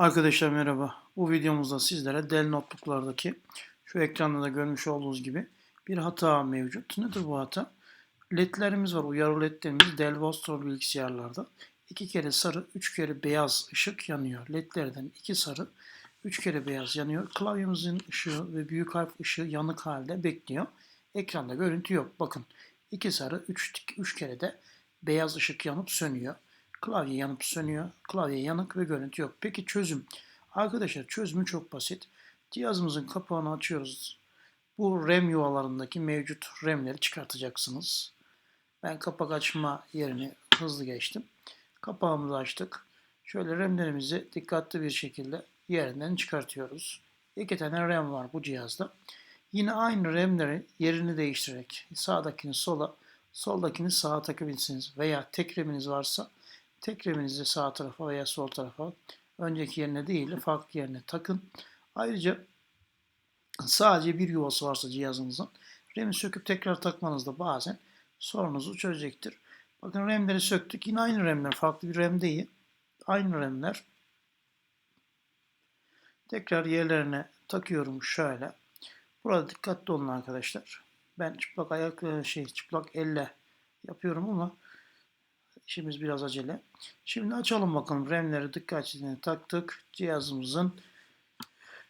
Arkadaşlar merhaba. Bu videomuzda sizlere Dell notebooklardaki şu ekranda da görmüş olduğunuz gibi bir hata mevcut. Nedir bu hata? LED'lerimiz var. Uyarı LED'lerimiz Dell Vostro bilgisayarlarda. iki kere sarı, üç kere beyaz ışık yanıyor. LED'lerden iki sarı, üç kere beyaz yanıyor. Klavyemizin ışığı ve büyük harf ışığı yanık halde bekliyor. Ekranda görüntü yok. Bakın iki sarı, üç, üç kere de beyaz ışık yanıp sönüyor. Klavye yanıp sönüyor. Klavye yanık ve görüntü yok. Peki çözüm? Arkadaşlar çözümü çok basit. Cihazımızın kapağını açıyoruz. Bu RAM yuvalarındaki mevcut RAM'leri çıkartacaksınız. Ben kapak açma yerini hızlı geçtim. Kapağımızı açtık. Şöyle RAM'lerimizi dikkatli bir şekilde yerinden çıkartıyoruz. İki tane RAM var bu cihazda. Yine aynı RAM'leri yerini değiştirerek sağdakini sola, soldakini sağa takabilirsiniz. Veya tek RAM'iniz varsa tek RAM'inizi sağ tarafa veya sol tarafa önceki yerine değil de farklı yerine takın. Ayrıca sadece bir yuvası varsa cihazınızın RAM'i söküp tekrar takmanız da bazen sorunuzu çözecektir. Bakın RAM'leri söktük. Yine aynı RAM'ler. Farklı bir RAM değil. Aynı RAM'ler. Tekrar yerlerine takıyorum şöyle. Burada dikkatli olun arkadaşlar. Ben çıplak ayak şey çıplak elle yapıyorum ama işimiz biraz acele. Şimdi açalım bakalım RAM'leri dikkatli taktık. Cihazımızın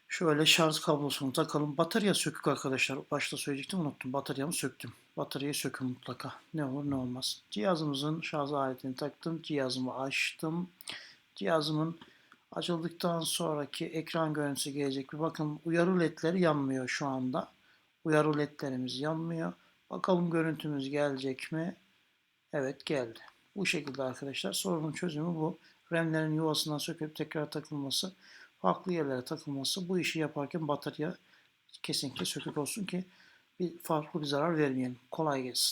şöyle şarj kablosunu takalım. Batarya sökük arkadaşlar. Başta söyleyecektim unuttum. Bataryamı söktüm. Bataryayı sökün mutlaka. Ne olur ne olmaz. Cihazımızın şarj aletini taktım. Cihazımı açtım. Cihazımın açıldıktan sonraki ekran görüntüsü gelecek. Bir bakın uyarı ledleri yanmıyor şu anda. Uyarı ledlerimiz yanmıyor. Bakalım görüntümüz gelecek mi? Evet geldi. Bu şekilde arkadaşlar sorunun çözümü bu. RAM'lerin yuvasından söküp tekrar takılması, farklı yerlere takılması. Bu işi yaparken batarya kesinlikle sökük olsun ki bir farklı bir zarar vermeyelim. Kolay gelsin.